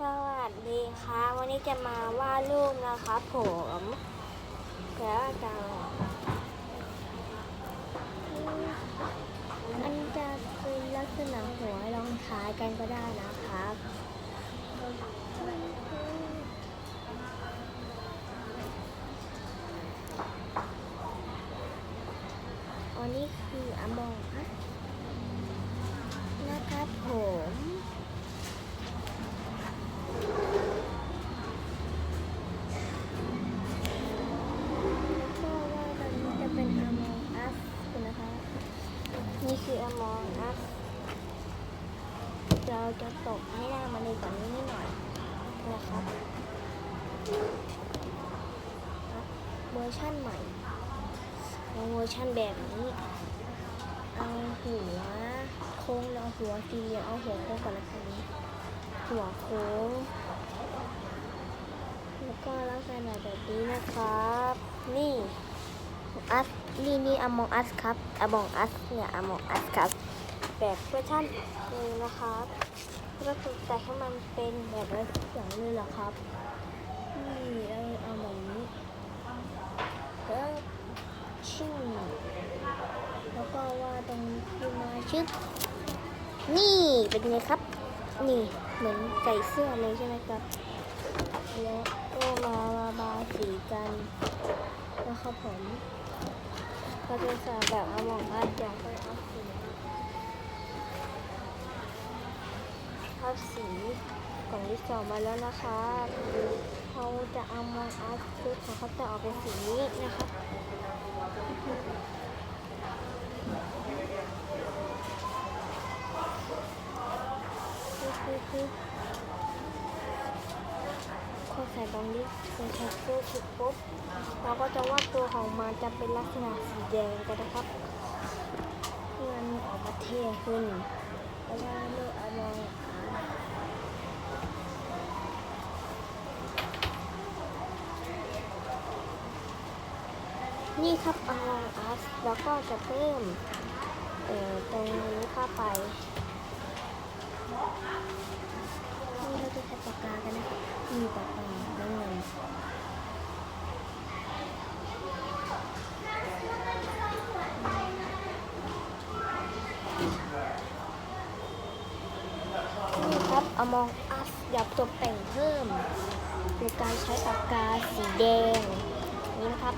สวัสดีค่ะ วันนี้จะมาวาดรูปนะครับผมแล้วจะอันจะเป็นลักษณะหัวรองท้ายกันก็ได้นะครับอันนี้คืออมองนะครับผม มอ Among Us เราจะตกให้หน้ามันเลยกว่านี้นิดหน่อยนะครับเวอร์ชั่นใหม่เอาเวอร์ชั่นแบบนี้ เอาหัวโค้งเอาหัวสี่เหลี่ยมเอาหัวโค้งก่อนละกันหัวโค้งแล้วก็ลักษณะแบบนี้นะครับ นี่อัส นี่นี่อมองอัสครับอมองอัสเนี่ยอมองอัสครับ แบบเวอร์ชันนี้นะครับก็คือแต่ให้มันเป็นแบบอะไรสักอย่างเลยเหรอครับ นี่เราเอาแบบนี้แล้วชิ่งแล้วก็ว่าตรงที่มาชึบนี่เป็นไงครับ นี่เหมือนใส่เสื้อเลยใช่ไหมครับแล้วก็มาระบายสีกันนะครับผม ก็จะส่แบบเอามองอาจองไปเอาสีเอาสีกล่องที่สองมาแล้วนะคะเขาจะเอามองอาร์ตชุดของเขาจะออกเป็นสีนี้นะครับคือคือ พอใส่ตรงนี้เป็นแท็กเกอร์ถูกปุ๊บเราก็จะวาดตัวของมันจะเป็นลักษณะสีแดงกันนะครับเพื่อนออกมาเท่ขึ้นแล้วก็เลือกเอามองนี่ครับอามองอัสแล้วก็จะเพิ่มเอ่อตรงนี้เข้าไป นี่เราจะใช้ปากกากันนะครับมีปากกาน้ำเงิน อมองอัสอยากตกแต่งเพิ่มโดยการใช้ปากกาสีแดง นี่นะครับ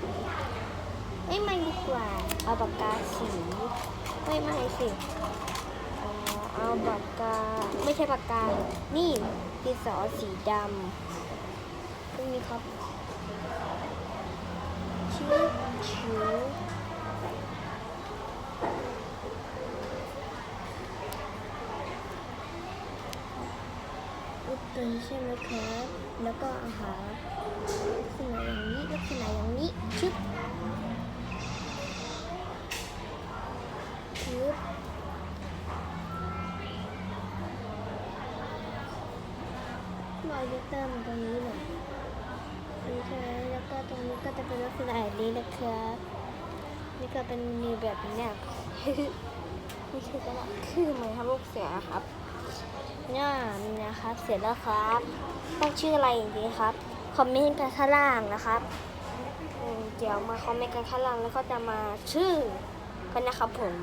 เอ้ยไม่ดีกว่า เอาปากกาสีไม่ไม่สิเอาปากกาไม่ใช่ปากกา นี่ดินสอสีดำนี้ครับชิ้วชิว ตัวนี้ใช่ไหมครับ แล้วก็อาหารลักษณะอย่างนี้ลักษณะอย่างนี้ชึบชึบรอยลิตเตอร์มันตรงนี้หน่อยนี่ใช่ไหมแล้วก็ตรงนี้ก็จะเป็นลักษณะแบบนี้นะครับ นี่ก็เป็นมีแบบนี้เนี่ยนี่คือก็คือเหมือนทำลูกเสือครับ เนี่ยนี่นะครับ เสร็จแล้วครับต้องชื่ออะไรอย่างนี้ครับ คอมเมนต์กันข้างล่างนะครับเดี๋ยวมาคอมเมนต์กันข้างล่างแล้วก็จะมาชื่อกันนะครับผม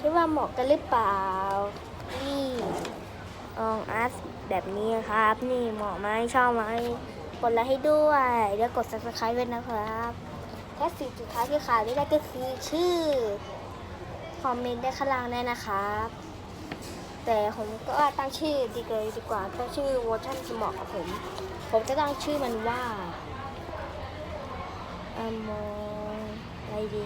คิดว่าเหมาะกันหรือเปล่านี่อองอัสแบบนี้ครับ นี่เหมาะไหมชอบไหมกดไลค์ให้ด้วยแล้วกด subscribe ด้วยนะครับแค่สิ่งสุดท้ายที่ขาดไม่ได้ก็คือชื่อคอมเมนต์ได้ข้างล่างได้นะครับ แต่ผมก็ตั้งชื่อดีเลยดีกว่าตั้งชื่อเวอร์ชันที่เหมาะกับผม ผมจะตั้งชื่อมันว่าอมอะไรดี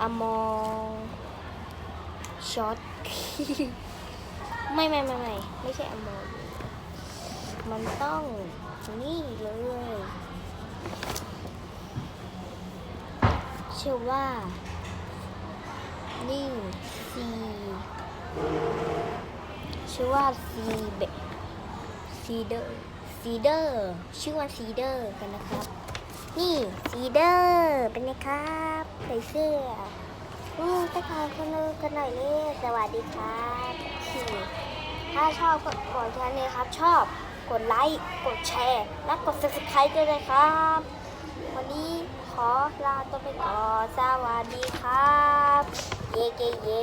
อมอช็อตไม่ไม่ไม่ไม่ไม่ใช่อมอมันต้องนี่เลยชื่อว่า นี่ซีชื่อว่าซีเบซีเดอร์ซีเดอร์ชื่อว่าซีเดอร์กันนะครับ นี่ซีเดอร์เป็นไงครับใส่เสื้ออืมทักายคนนึงกันหน่อยนี่สวัสดีครับถ้าชอบก็กดแค่นี้ครับ ชอบกดไลค์กดแชร์และกด subscribe ด้วยนะครับ วันนี้ขอลาตัวไปก่อนสวัสดีครับ เย่เย่เย่